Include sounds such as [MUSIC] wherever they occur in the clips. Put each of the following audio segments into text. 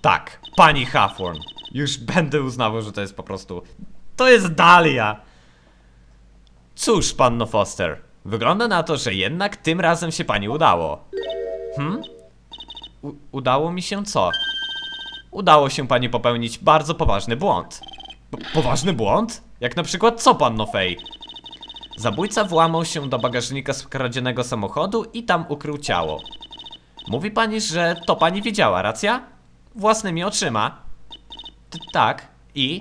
Tak, pani Hawthorne. Już będę uznawał, że to jest po prostu... To jest Dalia! Cóż, panno Foster, wygląda na to, że jednak tym razem się pani udało. Hmm? U udało mi się co? Udało się pani popełnić bardzo poważny błąd. P poważny błąd? Jak na przykład co, panno Fej? Zabójca włamał się do bagażnika skradzionego samochodu i tam ukrył ciało. Mówi pani, że to pani widziała, racja? Własnymi oczyma. T tak, i?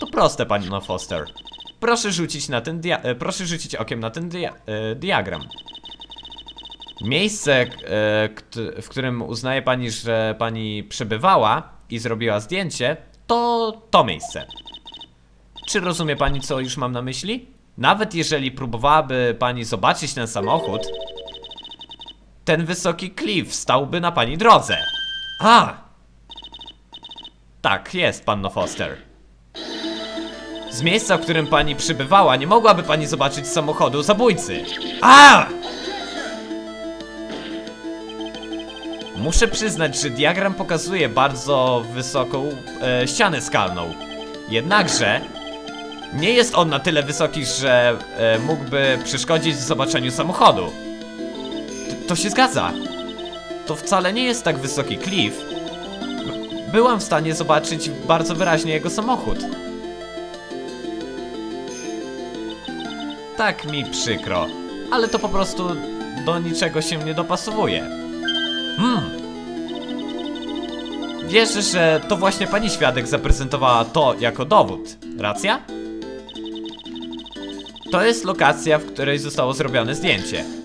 To proste, panno Foster. Proszę rzucić na ten dia- e, proszę rzucić okiem na ten dia- e, diagram. Miejsce, e, w którym uznaje pani, że pani przebywała i zrobiła zdjęcie, to to miejsce. Czy rozumie pani, co już mam na myśli? Nawet jeżeli próbowałaby pani zobaczyć ten samochód, ten wysoki klif stałby na pani drodze. A! Tak, jest, panno Foster. Z miejsca, w którym pani przybywała, nie mogłaby pani zobaczyć samochodu zabójcy. A! Muszę przyznać, że diagram pokazuje bardzo wysoką e, ścianę skalną. Jednakże nie jest on na tyle wysoki, że e, mógłby przeszkodzić w zobaczeniu samochodu. T to się zgadza. To wcale nie jest tak wysoki klif. Byłam w stanie zobaczyć bardzo wyraźnie jego samochód. Tak mi przykro, ale to po prostu do niczego się nie dopasowuje. Hmm. Wierzę, że to właśnie pani świadek zaprezentowała to jako dowód. Racja? To jest lokacja, w której zostało zrobione zdjęcie.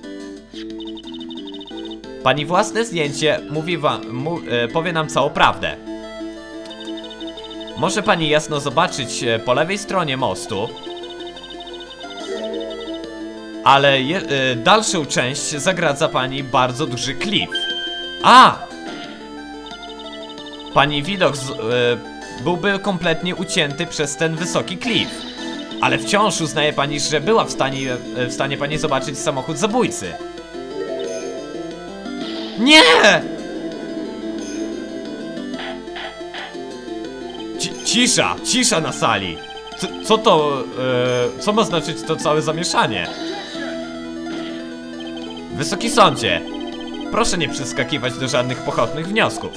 Pani własne zdjęcie mówi wam, mu, e, powie nam całą prawdę. Może pani jasno zobaczyć e, po lewej stronie mostu, ale je, e, dalszą część zagradza pani bardzo duży klif. A! Pani widok z, e, byłby kompletnie ucięty przez ten wysoki klif. Ale wciąż uznaje pani, że była w stanie, e, w stanie pani zobaczyć samochód zabójcy. Nie! Ci, cisza, cisza na sali. Co, to, e, co ma znaczyć to całe zamieszanie? Wysoki sądzie, proszę nie przeskakiwać do żadnych pochopnych wniosków.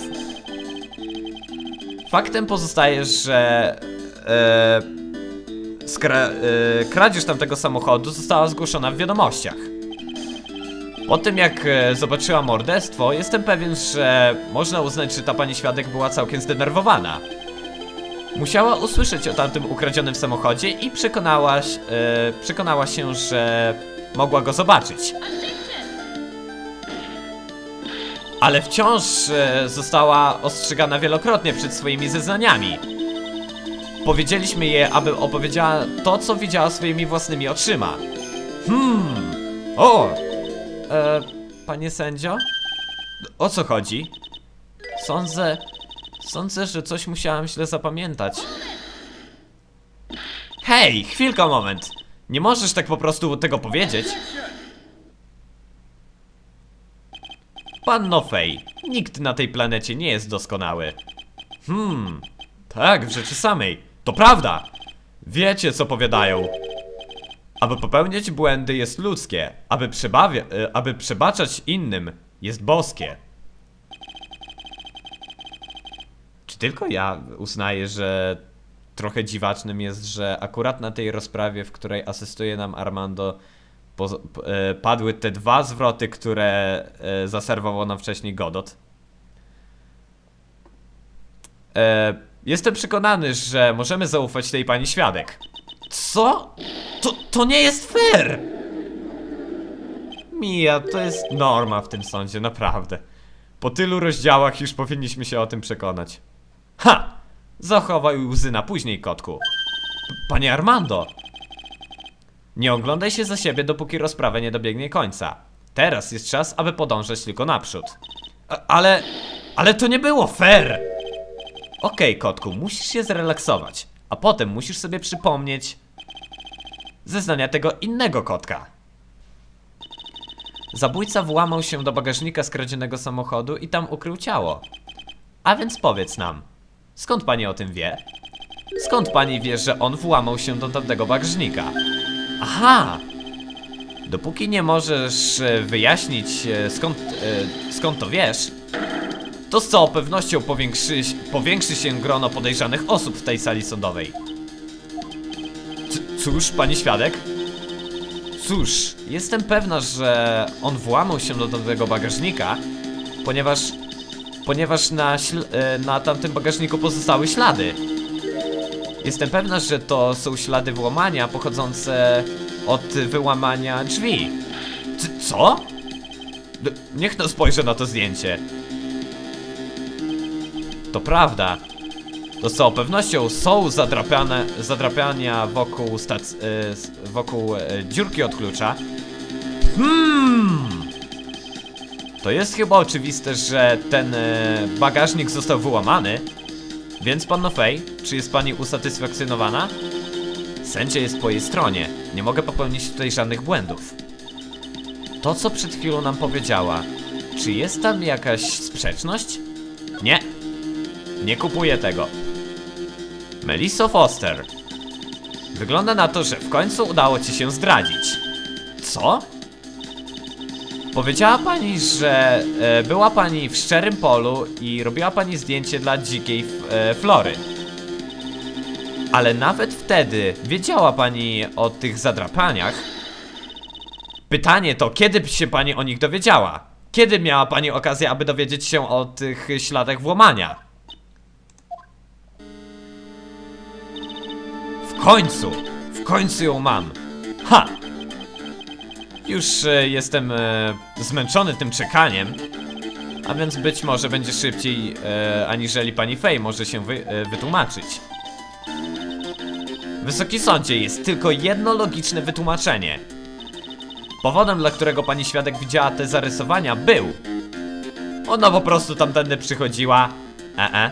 Faktem pozostaje, że skra, e, kradzież tamtego samochodu została zgłoszona w wiadomościach. Po tym jak e, zobaczyła morderstwo, jestem pewien, że można uznać, że ta pani świadek była całkiem zdenerwowana. Musiała usłyszeć o tamtym ukradzionym samochodzie i przekonała, e, przekonała się, że mogła go zobaczyć. Ale wciąż e, została ostrzegana wielokrotnie przed swoimi zeznaniami. Powiedzieliśmy jej, aby opowiedziała to, co widziała swoimi własnymi oczyma. Hmm. O! E, panie sędzio? O co chodzi? Sądzę. Sądzę, że coś musiałam źle zapamiętać. Hej, chwilka, moment. Nie możesz tak po prostu tego powiedzieć. Panno Fej, nikt na tej planecie nie jest doskonały. Hmm, tak, w rzeczy samej. To prawda. Wiecie, co powiadają. Aby popełniać błędy jest ludzkie, aby, przebawia, e, aby przebaczać innym jest boskie. Czy tylko ja uznaję, że trochę dziwacznym jest, że akurat na tej rozprawie, w której asystuje nam Armando, e, padły te dwa zwroty, które e, zaserwował nam wcześniej Godot? E, jestem przekonany, że możemy zaufać tej pani świadek. Co? To, to nie jest fair! Mija, to jest norma w tym sądzie, naprawdę. Po tylu rozdziałach już powinniśmy się o tym przekonać. Ha! Zachowaj łzy na później, kotku. P- Panie Armando! Nie oglądaj się za siebie, dopóki rozprawa nie dobiegnie końca. Teraz jest czas, aby podążać tylko naprzód. A, ale... ale to nie było fair! Okej, kotku, musisz się zrelaksować. A potem musisz sobie przypomnieć zeznania tego innego kotka. Zabójca włamał się do bagażnika skradzionego samochodu i tam ukrył ciało. A więc powiedz nam, skąd pani o tym wie? Skąd pani wie, że on włamał się do tamtego bagażnika? Aha! Dopóki nie możesz e, wyjaśnić e, skąd, e, skąd to wiesz, to z całą pewnością powiększy, powiększy się grono podejrzanych osób w tej sali sądowej. C cóż, pani świadek? Cóż, jestem pewna, że on włamał się do tego bagażnika, ponieważ ponieważ na, e, na tamtym bagażniku pozostały ślady. Jestem pewna, że to są ślady włamania pochodzące od wyłamania drzwi. C co? D- niech no spojrzę na to zdjęcie. To prawda. To z całą pewnością są zadrapiane, zadrapiania wokół stac- s- wokół e, dziurki od klucza. Hmm. To jest chyba oczywiste, że ten e, bagażnik został wyłamany. Więc panno Fej, czy jest pani usatysfakcjonowana? Sędzia jest po jej stronie. Nie mogę popełnić tutaj żadnych błędów. To, co przed chwilą nam powiedziała, czy jest tam jakaś sprzeczność? Nie. Nie kupuję tego. Melisso Foster. Wygląda na to, że w końcu udało ci się zdradzić. Co? Powiedziała pani, że e, była pani w szczerym polu i robiła pani zdjęcie dla dzikiej e, flory. Ale nawet wtedy wiedziała pani o tych zadrapaniach. Pytanie to, kiedy się pani o nich dowiedziała? Kiedy miała pani okazję, aby dowiedzieć się o tych śladach włamania? Końcu! W końcu ją mam! Ha! Już e, jestem e, zmęczony tym czekaniem, a więc być może będzie szybciej, e, aniżeli pani Fej może się wy, e, wytłumaczyć. Wysoki sądzie, jest tylko jedno logiczne wytłumaczenie. Powodem, dla którego pani świadek widziała te zarysowania, był. Ona po prostu tamtędy przychodziła. E, e.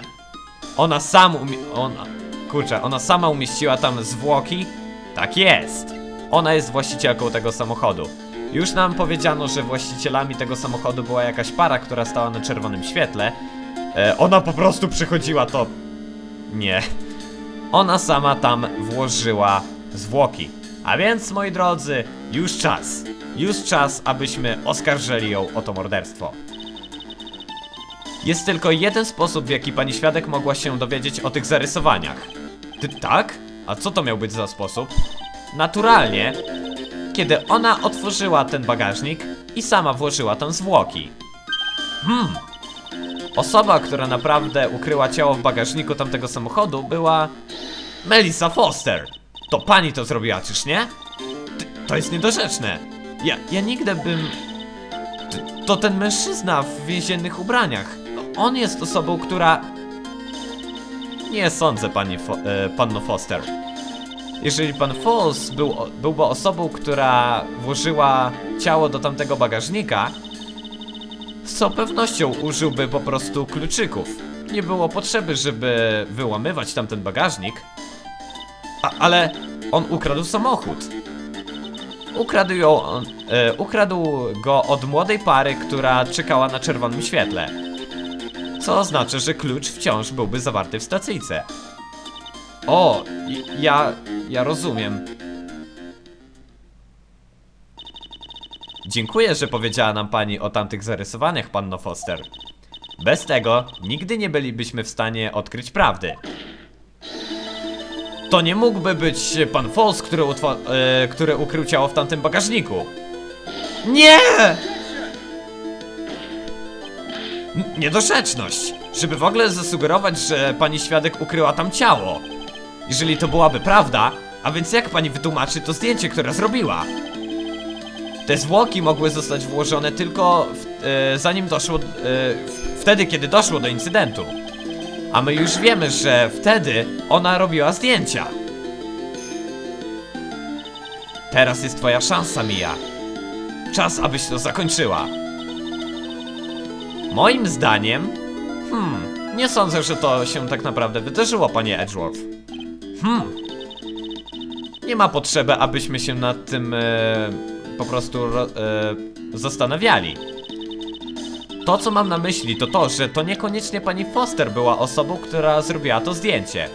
Ona sam umie... Ona... Kurczę, ona sama umieściła tam zwłoki? Tak jest. Ona jest właścicielką tego samochodu. Już nam powiedziano, że właścicielami tego samochodu była jakaś para, która stała na czerwonym świetle. E, ona po prostu przychodziła to... Nie. Ona sama tam włożyła zwłoki. A więc, moi drodzy, już czas. Już czas, abyśmy oskarżyli ją o to morderstwo. Jest tylko jeden sposób, w jaki pani świadek mogła się dowiedzieć o tych zarysowaniach. Ty tak? A co to miał być za sposób? Naturalnie, kiedy ona otworzyła ten bagażnik i sama włożyła tam zwłoki. Hmm. Osoba, która naprawdę ukryła ciało w bagażniku tamtego samochodu była... Melissa Foster. To pani to zrobiła, czyż nie? Ty, to jest niedorzeczne. Ja, ja nigdy bym... T- To ten mężczyzna w więziennych ubraniach. On jest osobą, która... Nie sądzę, pani Fo e, panno Foster. Jeżeli pan Foss był, byłby osobą, która włożyła ciało do tamtego bagażnika, z całą pewnością użyłby po prostu kluczyków. Nie było potrzeby, żeby wyłamywać tamten bagażnik. A, ale on ukradł samochód. Ukradł ją, e, ukradł go od młodej pary, która czekała na czerwonym świetle. Co oznacza, że klucz wciąż byłby zawarty w stacyjce. O, ja, ja rozumiem. Dziękuję, że powiedziała nam pani o tamtych zarysowaniach, panno Foster. Bez tego nigdy nie bylibyśmy w stanie odkryć prawdy. To nie mógłby być pan Foss, który, e, który ukrył ciało w tamtym bagażniku. Nie! Niedorzeczność! Żeby w ogóle zasugerować, że pani świadek ukryła tam ciało. Jeżeli to byłaby prawda, a więc jak pani wytłumaczy to zdjęcie, które zrobiła? Te zwłoki mogły zostać włożone tylko w, e, zanim doszło, e, wtedy, kiedy doszło do incydentu. A my już wiemy, że wtedy ona robiła zdjęcia. Teraz jest twoja szansa, Mia. Czas, abyś to zakończyła. Moim zdaniem... Hmm, nie sądzę, że to się tak naprawdę wydarzyło, panie Edgeworth. Hmm. Nie ma potrzeby, abyśmy się nad tym e, po prostu ro, e, zastanawiali. To, co mam na myśli, to to, że to niekoniecznie pani Foster była osobą, która zrobiła to zdjęcie.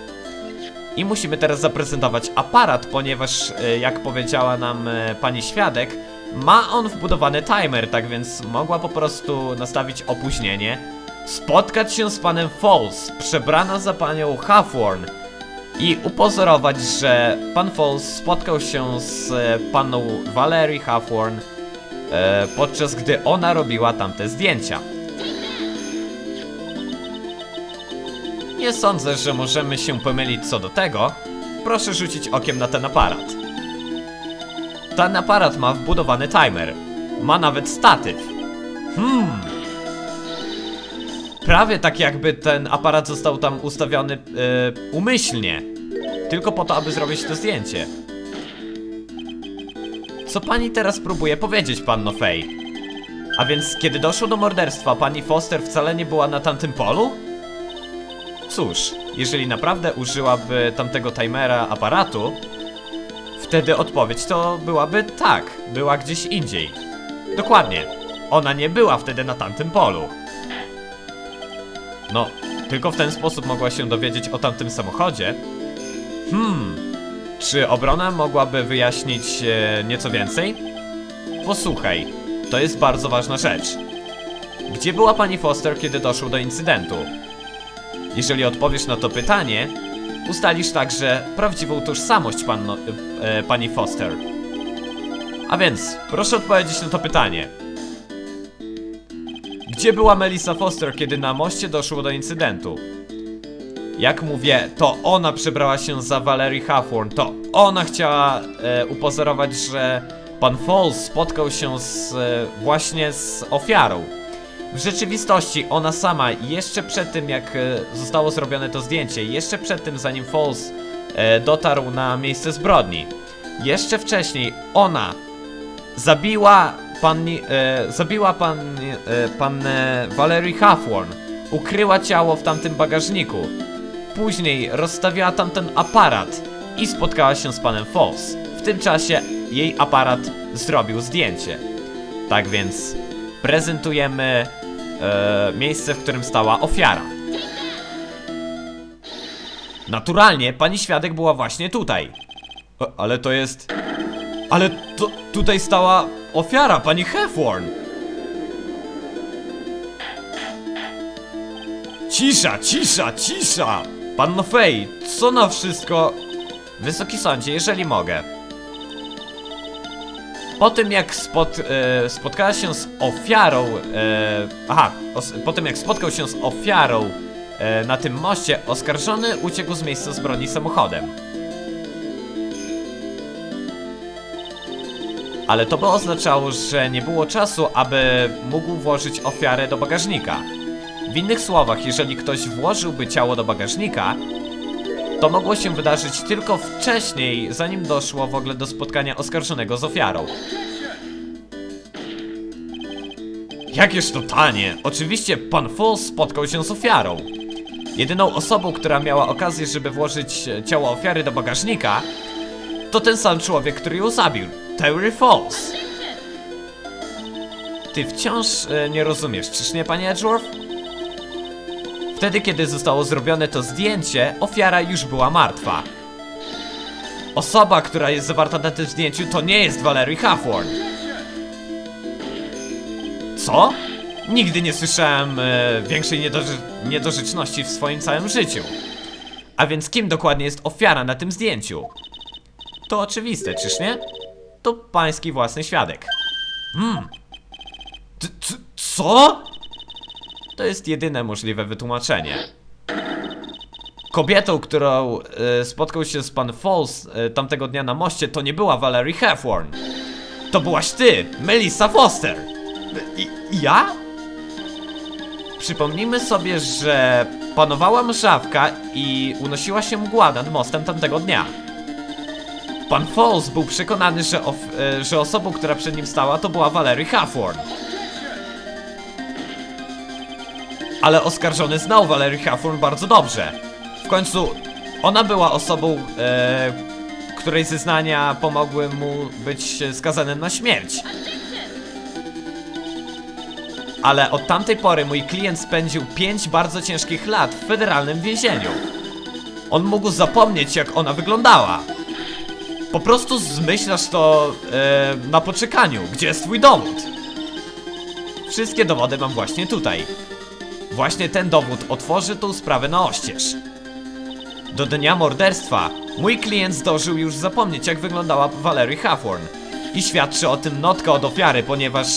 I musimy teraz zaprezentować aparat, ponieważ, e, jak powiedziała nam e, pani świadek, ma on wbudowany timer, tak więc mogła po prostu nastawić opóźnienie, spotkać się z panem Falls, przebrana za panią Hawthorne i upozorować, że pan Falls spotkał się z e, panną Valerie Hawthorne, e, podczas gdy ona robiła tamte zdjęcia. Nie sądzę, że możemy się pomylić co do tego. Proszę rzucić okiem na ten aparat. Ten aparat ma wbudowany timer. Ma nawet statyw. Hmm. Prawie tak jakby ten aparat został tam ustawiony e, umyślnie. Tylko po to, aby zrobić to zdjęcie. Co pani teraz próbuje powiedzieć, panno Fay? A więc, kiedy doszło do morderstwa, pani Foster wcale nie była na tamtym polu? Cóż, jeżeli naprawdę użyłaby tamtego timera aparatu, wtedy odpowiedź to byłaby tak, była gdzieś indziej. Dokładnie, ona nie była wtedy na tamtym polu. No, tylko w ten sposób mogła się dowiedzieć o tamtym samochodzie. Hmm, czy obrona mogłaby wyjaśnić e, nieco więcej? Posłuchaj, to jest bardzo ważna rzecz. Gdzie była pani Foster, kiedy doszło do incydentu? Jeżeli odpowiesz na to pytanie, ustalisz także prawdziwą tożsamość e, pani Foster. A więc, proszę odpowiedzieć na to pytanie. Gdzie była Melissa Foster, kiedy na moście doszło do incydentu? Jak mówię, to ona przebrała się za Valerie Hawthorne, to ona chciała e, upozorować, że pan Falls spotkał się z, e, właśnie z ofiarą. W rzeczywistości ona sama, jeszcze przed tym jak e, zostało zrobione to zdjęcie, jeszcze przed tym zanim Falls e, dotarł na miejsce zbrodni, jeszcze wcześniej ona zabiła pani, e, zabiła pan, pannę Valerie Hawthorne, ukryła ciało w tamtym bagażniku, później rozstawiała tam ten aparat i spotkała się z panem Falls. W tym czasie jej aparat zrobił zdjęcie. Tak więc prezentujemy e, miejsce, w którym stała ofiara. Naturalnie pani świadek była właśnie tutaj. Ale to jest. Ale to tutaj stała ofiara, pani Heffworn. Cisza, cisza, cisza! Panno Fej, co na wszystko... Wysoki sądzie, jeżeli mogę. Po tym jak spot, e, spotkała się z ofiarą... E, aha, os, po tym jak spotkał się z ofiarą e, na tym moście, oskarżony uciekł z miejsca zbrodni samochodem. Ale to by oznaczało, że nie było czasu, aby mógł włożyć ofiarę do bagażnika. W innych słowach, jeżeli ktoś włożyłby ciało do bagażnika, to mogło się wydarzyć tylko wcześniej, zanim doszło w ogóle do spotkania oskarżonego z ofiarą. Jakież to tanie! Oczywiście pan Falls spotkał się z ofiarą. Jedyną osobą, która miała okazję, żeby włożyć e, ciało ofiary do bagażnika, to ten sam człowiek, który ją zabił, Terry Falls. Ty wciąż e, nie rozumiesz, czyż nie, panie Edgeworth? Wtedy, kiedy zostało zrobione to zdjęcie, ofiara już była martwa. Osoba, która jest zawarta na tym zdjęciu, to nie jest Valerie Hawthorne. Co? Nigdy nie słyszałem e, większej niedorzy niedorzeczności w swoim całym życiu. A więc kim dokładnie jest ofiara na tym zdjęciu? To oczywiste, czyż nie? To pański własny świadek. Hmm. -t Co? To jest jedyne możliwe wytłumaczenie. Kobietą, którą e, spotkał się z pan Falls e, tamtego dnia na moście, to nie była Valerie Heffworn. To byłaś ty, Melissa Foster. I, ja? Przypomnijmy sobie, że panowała mrzawka i unosiła się mgła nad mostem tamtego dnia. Pan Falls był przekonany, że, of, e, że osobą, która przed nim stała, to była Valerie Hawthorne. Ale oskarżony znał Valerie Hawthorne bardzo dobrze. W końcu ona była osobą, e, której zeznania pomogły mu być skazanym na śmierć. ale od tamtej pory mój klient spędził 5 bardzo ciężkich lat w federalnym więzieniu. On mógł zapomnieć, jak ona wyglądała. Po prostu zmyślasz to e, na poczekaniu. Gdzie jest twój dowód? Wszystkie dowody mam właśnie tutaj. Właśnie ten dowód otworzy tą sprawę na oścież. Do dnia morderstwa mój klient zdążył już zapomnieć, jak wyglądała Valerie Hawthorne. I świadczy o tym notka od ofiary, ponieważ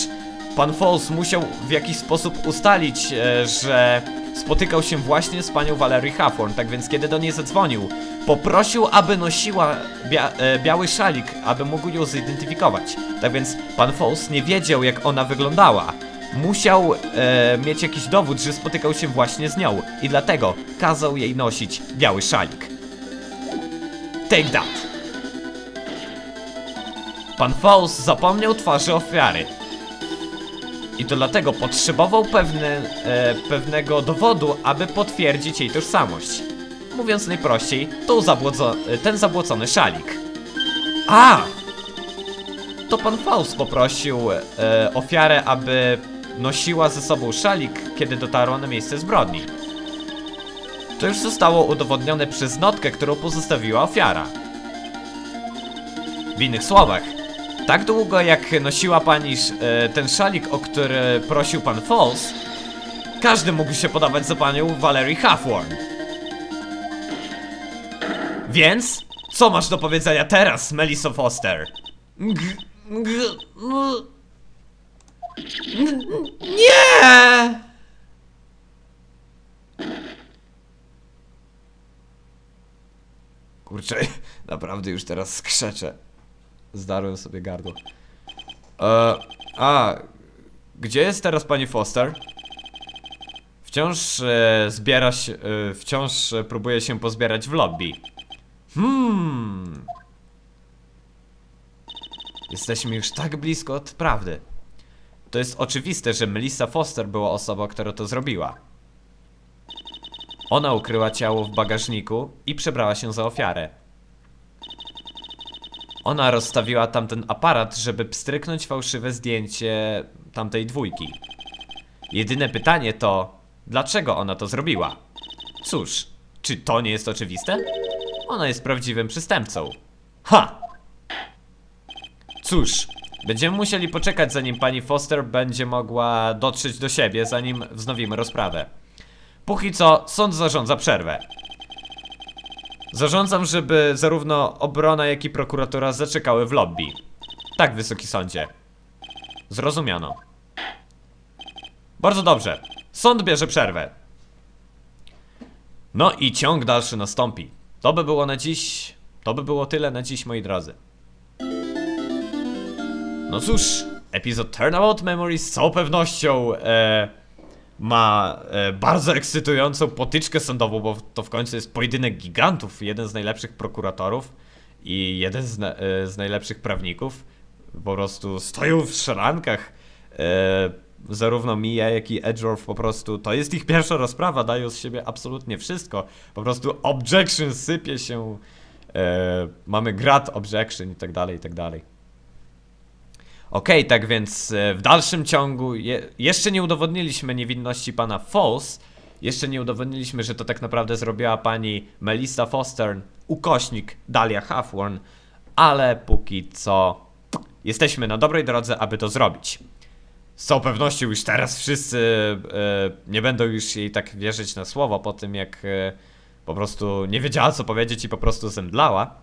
pan Falls musiał w jakiś sposób ustalić, e, że spotykał się właśnie z panią Valerie Hawthorne. Tak więc, kiedy do niej zadzwonił, poprosił, aby nosiła bia e, biały szalik, aby mógł ją zidentyfikować. Tak więc, pan Falls nie wiedział, jak ona wyglądała. Musiał e, mieć jakiś dowód, że spotykał się właśnie z nią i dlatego kazał jej nosić biały szalik. Take that! Pan Faust zapomniał twarzy ofiary. I to dlatego potrzebował pewny, e, pewnego dowodu, aby potwierdzić jej tożsamość. Mówiąc najprościej, to zabłoco, e, ten zabłocony szalik. A! To pan Faust poprosił e, ofiarę, aby nosiła ze sobą szalik, kiedy dotarła na miejsce zbrodni. To już zostało udowodnione przez notkę, którą pozostawiła ofiara. W innych słowach, tak długo jak nosiła pani e, ten szalik, o który prosił pan Falls, każdy mógł się podawać za panią Valerie Hawthorne. Więc, co masz do powiedzenia teraz, Melissa Foster? G- g- n- nie! Kurczę, [LAUGHS] naprawdę już teraz skrzeczę. Zdarłem sobie gardło. E, a, gdzie jest teraz pani Foster? Wciąż e, zbiera się, e, wciąż e, próbuje się pozbierać w lobby. Hmm. Jesteśmy już tak blisko od prawdy. To jest oczywiste, że Melissa Foster była osobą, która to zrobiła. Ona ukryła ciało w bagażniku i przebrała się za ofiarę. Ona rozstawiła tamten aparat, żeby pstryknąć fałszywe zdjęcie tamtej dwójki. Jedyne pytanie to, dlaczego ona to zrobiła? Cóż, czy to nie jest oczywiste? Ona jest prawdziwym przestępcą. Ha! Cóż, będziemy musieli poczekać, zanim pani Foster będzie mogła dotrzeć do siebie, zanim wznowimy rozprawę. Póki co, sąd zarządza przerwę. Zarządzam, żeby zarówno obrona, jak i prokuratura zaczekały w lobby. Tak, wysoki sądzie. Zrozumiano. Bardzo dobrze. Sąd bierze przerwę. No i ciąg dalszy nastąpi. To by było na dziś. To by było tyle na dziś, moi drodzy. No cóż, epizod Turnabout Memories z całą pewnością e, ma e, bardzo ekscytującą potyczkę sądową, bo to w końcu jest pojedynek gigantów, jeden z najlepszych prokuratorów i jeden z, na, e, z najlepszych prawników. Po prostu stoją w szrankach. E, zarówno Mia, jak i Edgeworth po prostu, to jest ich pierwsza rozprawa, dają z siebie absolutnie wszystko. Po prostu objection sypie się, e, mamy grat objection i tak dalej, i tak dalej. Okej, tak więc e, w dalszym ciągu je, jeszcze nie udowodniliśmy niewinności pana Falls. Jeszcze nie udowodniliśmy, że to tak naprawdę zrobiła pani Melissa Foster, ukośnik Dalia Hawthorne, ale póki co jesteśmy na dobrej drodze, aby to zrobić. Z całą pewnością już teraz wszyscy e, nie będą już jej tak wierzyć na słowo po tym, jak e, po prostu nie wiedziała co powiedzieć i po prostu zemdlała.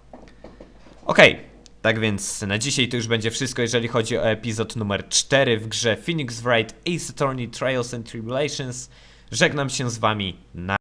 Okej, tak więc na dzisiaj to już będzie wszystko, jeżeli chodzi o epizod numer 4 w grze Phoenix Wright Ace Attorney Trials and Tribulations. Żegnam się z wami na